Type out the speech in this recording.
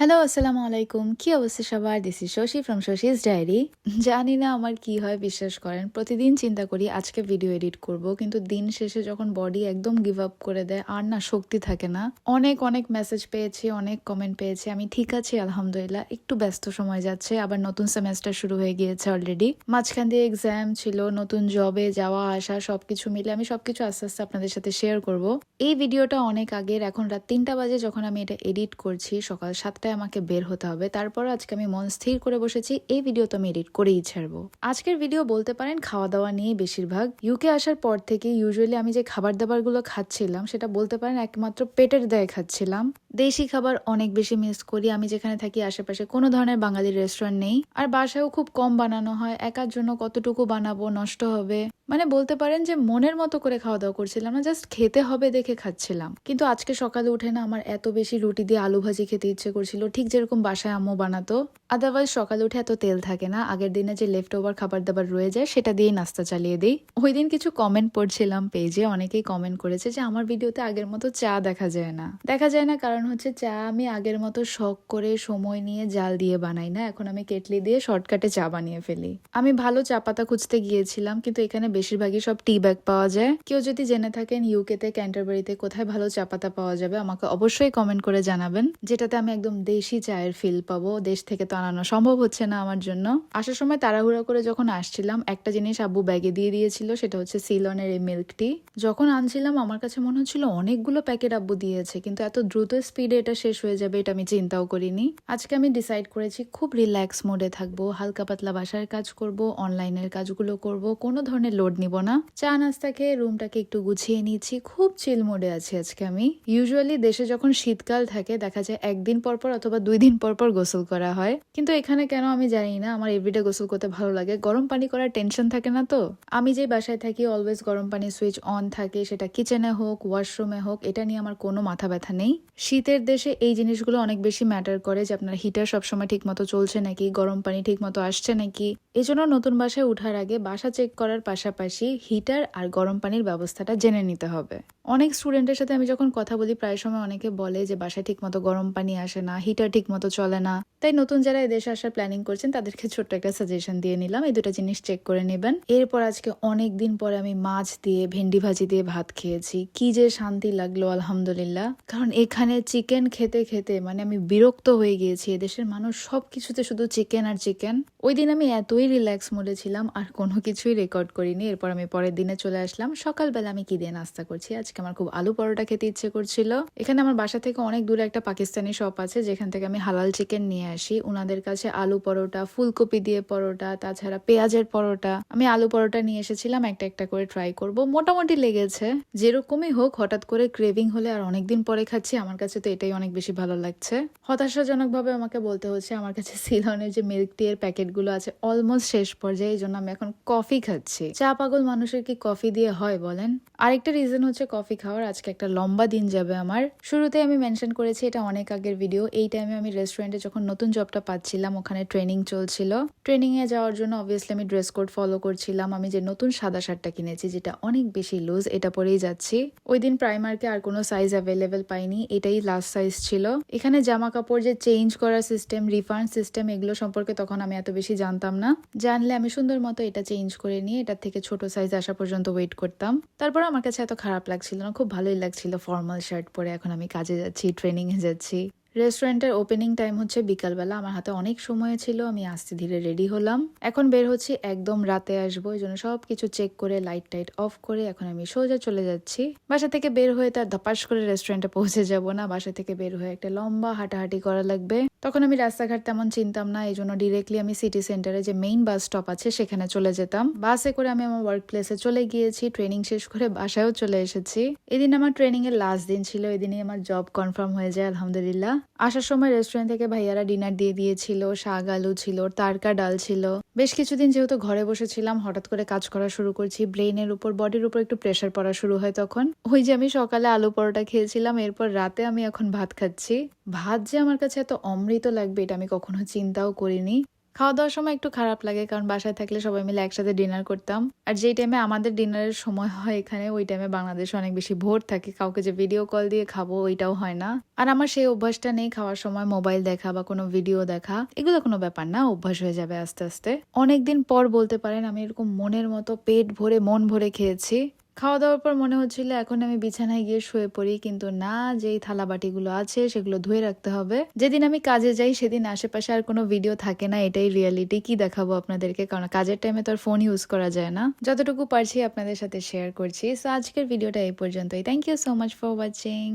Hello আসসালামু আলাইকুম। কি অবস্থা সবার? This is Shashi from Shashi's diary জানি না আমার কি হয়, বিশ্বাস করেন। প্রতিদিন চিন্তা করি, আজকে ভিডিও এডিট করব, কিন্তু দিন শেষে যখন বডি একদম গিভ আপ করে দেয়, আর না, শক্তি থাকে না। অনেক অনেক মেসেজ পেয়েছি, অনেক কমেন্ট পেয়েছি। আমি ঠিক আছি, আলহামদুলিল্লাহ। একটু ব্যস্ত সময় যাচ্ছে, আবার নতুন সেমেস্টার শুরু হয়ে গিয়েছে অলরেডি মাঝখান দিয়ে এক্সাম ছিল, নতুন জবে যাওয়া, আসা, সবকিছু মিলে আমি সবকিছু আস্তে আস্তে আপনাদের সাথে শেয়ার করব। এই ভিডিওটা অনেক আগের, এখন রাত তিনটা বাজে, যখন আমি এটা এডিট করছি, সকাল সাতটায় আমাকে বের হতে হবে। তারপর আজকে আমি মন স্থির করে বসেছি। এই ভিডিও তো আমি এডিট করেই ছাড়বো। আজকের ভিডিও বলতে পারেন খাওয়া দাওয়া নিয়ে বেশিরভাগ ইউকে আসার পর থেকে ইউজুয়ালি আমি যে খাবার দাবারগুলো খাচ্ছিলাম, সেটা বলতে পারেন একমাত্র পেটের দায়ে খাচ্ছিলাম। দেশি খাবার অনেক বেশি মিস করি। আমি যেখানে থাকি, আশেপাশে কোনো ধরনের বাঙালি রেস্টুরেন্ট নেই। আর বাসায়ও খুব কম বানানো হয়। একার জন্য কতটুকু বানাবো, নষ্ট হবে? মানে বলতে পারেন যে মনের মতো করে খাওয়া দাওয়া করছিলাম না জাস্ট খেতে হবে দেখে খাচ্ছিলাম। কিন্তু আজকে সকালে উঠে না আমার এত বেশি রুটি দিয়ে আলু ভাজি খেতে ইচ্ছে করছিল। ঠিক যেরকম বাসায় আম্মু বানাতো। আদারওয়াইজ সকালে উঠে এত তেল থাকে না। আগের দিনে যে লেফট ওভার খাবার দাবার রয়ে যায়, সেটা দিয়েই নাস্তা চালিয়ে দিই। ওই দিন কিছু কমেন্ট পড়ছিলাম পেজে অনেকেই কমেন্ট করেছে যে, আমার ভিডিওতে আগের মতো চা দেখা যায় না। দেখা যায় না কারণ হচ্ছে চা আমি আগের মতো শখ করে সময় নিয়ে জাল দিয়ে বানাই না। এখন আমি কেটলি দিয়ে শর্টকাটে চা বানিয়ে ফেলি। আমি ভালো চা পাতা খুঁজতে গিয়েছিলাম, কিন্তু এখানে বেশিরভাগই সব টি ব্যাগ পাওয়া যায়। কেউ যদি জেনে থাকেন ইউকেতে ক্যান্টারবারিতে কোথায় ভালো চা পাতা পাওয়া যাবে, আমাকে অবশ্যই কমেন্ট করে জানাবেন, যেটাতে আমি একদম দেশি চায়ের ফিল পাবো। দেশ থেকে তো আনানো সম্ভব হচ্ছে না আমার জন্য। আসার সময় তাড়াহুড়া করে যখন আসছিলাম, একটা জিনিস আব্বু ব্যাগে দিয়ে দিয়েছিল, সেটা হচ্ছে সিলনের এই মিল্ক টি যখন আনছিলাম, আমার কাছে মনে হচ্ছিল অনেকগুলো প্যাকেট আব্বু দিয়েছে, কিন্তু এত দ্রুত স্পিডে এটা শেষ হয়ে যাবে, এটা আমি চিন্তাও করিনি। আজকে আমি ডিসাইড করেছি, খুব রিল্যাক্স মোডে থাকব, হালকা পাতলা বাসার কাজ করব অনলাইনের কাজগুলো করব, কোনো ধরনের লোড নিব না। চা, নাস্তা খেয়ে রুমটাকে একটু গুছিয়ে নিয়েছি খুব চিল মোডে আছি আজকে আমি। ইউজুয়ালি দেশে যখন শীতকাল থাকে, দেখা যায় একদিন পর পর অথবা দুই দিন পর পর গোসল করা হয়। কিন্তু এখানে কেন আমি জানি না, আমার এভরিডে গোসল করতে ভালো লাগে। গরম পানি করার টেনশন থাকে না তো? আমি যে বাসায় থাকি অলওয়েজ গরম পানি সুইচ অন থাকে, সেটা কিচেনে হোক ওয়াশরুমে হোক, এটা নিয়ে আমার কোনো মাথা ব্যথা নেই। শীতের দেশে এই জিনিসগুলো অনেক বেশি ম্যাটার করে যে আপনার হিটার সবসময় ঠিক মতো চলছে নাকি, গরম পানি ঠিক মতো আসছে নাকি। এই জন্য নতুন বাসায় উঠার আগে বাসা চেক করার পাশাপাশি হিটার আর গরম পানির ব্যবস্থাটা জেনে নিতে হবে। অনেক স্টুডেন্টের সাথে আমি যখন কথা বলি, প্রায় সময় অনেকে বলে যে বাসায় ঠিক মতো গরম পানি আসে না হিটার ঠিক মতো চলে না। তাই নতুন যারা এদেশে আসার প্ল্যানিং করছেন, তাদেরকে ছোট্ট একটা সাজেশন দিয়ে নিলাম। এই দুটো জিনিস চেক করে নেবেন। এরপর আজকে অনেক দিন পরে আমি মাছ দিয়ে, ভেন্ডি ভাজি দিয়ে ভাত খেয়েছি। কি যে শান্তি লাগল, আলহামদুলিল্লাহ। কারণ এখানে চিকেন খেতে খেতে মানে আমি বিরক্ত হয়ে গিয়েছি। এদেশের মানুষ সব কিছুতে শুধু চিকেন আর চিকেন ওই দিন আমি এতই রিল্যাক্স মোডে ছিলাম, আর কোনো কিছুই রেকর্ড করিনি। এরপর আমি পরের দিনে চলে আসলাম। সকালবেলা আমি কি দিয়ে নাস্তা করছি? আজকে আমার খুব আলু পরোটা খেতে ইচ্ছে করছিল। এখানে আমার বাসা থেকে অনেক দূরে একটা পাকিস্তানি শপ আছে, যেখান থেকে আমি হালাল চিকেন নিয়ে আসি। ওনাদের কাছে আলু পরোটা, ফুলকপি দিয়ে পরোটা, তাছাড়া পেঁয়াজের পরোটা। আমি আলু পরোটা নিয়ে এসেছিলাম, একটা একটা করে ট্রাই করব। মোটামুটি লেগেছে। যেরকমই হোক, হঠাৎ করে ক্রেভিং হলে আর অনেকদিন পরে খাচ্ছি, আমার কাছে তো এটাই অনেক বেশি ভালো লাগছে। হতাশাজনক ভাবে আমাকে বলতে হচ্ছে, আমার কাছে সিলনের যে মিল্ক টি এর প্যাকেটগুলো আছে অলমোস্ট শেষ পর্যায়ে, এই জন্য আমি এখন কফি খাচ্ছি। চা পাগল মানুষের কি কফি দিয়ে হয়, বলেন? আরেকটা রিজন হচ্ছে কফি খাওয়ার, আজকে একটা লম্বা দিন যাবে আমার। শুরুতে আমি মেনশন করেছি এটা অনেক আগের ভিডিও এই টাইমে আমি রেস্টুরেন্টে যখন নতুন জবটা পাচ্ছিলাম ওখানে ট্রেনিং চলছিল। ট্রেনিং এ যাওয়ার জন্য অবভিয়াসলি আমি ড্রেস কোড ফলো করছিলাম। আমি যে নতুন সাদা শার্টটা কিনেছি, যেটা অনেক বেশি লুজ এটা পরেই যাচ্ছি। ওই দিন প্রাইমারকে আর কোনো সাইজ অ্যাভেলেবেল পাইনি, এটাই লাস্ট সাইজ ছিল। এখানে জামা কাপড় যে চেঞ্জ করার সিস্টেম রিফান্ড সিস্টেম এগুলো সম্পর্কে তখন আমি এত বেশি জানতাম না। জানলে আমি সুন্দর মতো এটা চেঞ্জ করে নিয়ে এটার থেকে ছোট সাইজ আসা পর্যন্ত ওয়েট করতাম। তারপর আমার কাছে এত খারাপ লাগছিল না, খুব ভালোই লাগছিল ফর্মাল শার্ট পরে। এখন আমি কাজে যাচ্ছি ট্রেনিং এ যাচ্ছি। রেস্টুরেন্টের ওপেনিং টাইম হচ্ছে বিকালবেলা। আমার হাতে অনেক সময় ছিল, আমি আস্তে ধীরে রেডি হলাম। এখন বের হচ্ছি, একদম রাতে আসব, এই জন্য সব কিছু চেক করে লাইট টাইট অফ করে, এখন আমি সোজা চলে যাচ্ছি। বাসা থেকে বের হয়ে তার ধপাস করে রেস্টুরেন্টে পৌঁছে যাব না, বাসা থেকে বের হয়ে একটা লম্বা হাঁটাহাঁটি করা লাগবে। তখন আমি রাস্তাঘাট তেমন চিনতাম না, এই জন্য ডিরেক্টলি আমি সিটি সেন্টারে যে মেইন বাস স্টপ আছে, সেখানে চলে যেতাম। বাসে করে আমি আমার ওয়ার্ক প্লেসে চলে গিয়েছি ট্রেনিং শেষ করে বাসায়ও চলে এসেছি। এদিন আমার ট্রেনিং এর লাস্ট দিন ছিল, এদিনই আমার জব কনফার্ম হয়ে যায়, আলহামদুলিল্লাহ। আসার সময় রেস্টুরেন্ট থেকে ভাইয়ারা ডিনার দিয়ে দিয়েছিল, শাক আলু ছিল তারকা ডাল ছিল। বেশ কিছুদিন যেহেতু ঘরে বসেছিলাম, হঠাৎ করে কাজ করা শুরু করছি। ব্রেনের উপর বডির উপর একটু প্রেশার পড়া শুরু হয় তখন। ওই যে আমি সকালে আলু পরোটা খেয়েছিলাম, এরপর রাতে আমি এখন ভাত খাচ্ছি। ভাত যে আমার কাছে এত অমৃত লাগবে এটা আমি কখনো চিন্তাও করিনি। খাওয়া দাওয়ার সময় একটু খারাপ লাগে, কারণ বাসায় থাকলে সবাই মিলে একসাথে ডিনার করতাম। আর যেই টাইমে আমাদের ডিনারের সময় হয় এখানে, ওই টাইমে বাংলাদেশে অনেক বেশি ভোর থাকে। কাউকে যে ভিডিও কল দিয়ে খাব, ওইটাও হয় না। আর আমার সেই অভ্যাসটা নেই খাওয়ার সময় মোবাইল দেখা বা কোনো ভিডিও দেখা। এগুলো কোনো ব্যাপার না, অভ্যাস হয়ে যাবে আস্তে আস্তে। অনেকদিন পর বলতে পারেন, আমি এরকম মনের মতো পেট ভরে, মন ভরে খেয়েছি। খাওয়া দাওয়ার পর মনে হচ্ছিল এখন আমি বিছানায় গিয়ে শুয়ে পড়ি, কিন্তু না, যেই থালা বাটিগুলো আছে সেগুলো ধুয়ে রাখতে হবে। যেদিন আমি কাজে যাই সেদিন আশেপাশে আর কোনো ভিডিও থাকে না, এটাই রিয়ালিটি কি দেখাবো আপনাদেরকে? কারণ কাজের টাইমে তো আর ফোন ইউজ করা যায় না। যতটুকু পারছি আপনাদের সাথে শেয়ার করছি। সো আজকের ভিডিওটা এই পর্যন্তই। Thank you so much for watching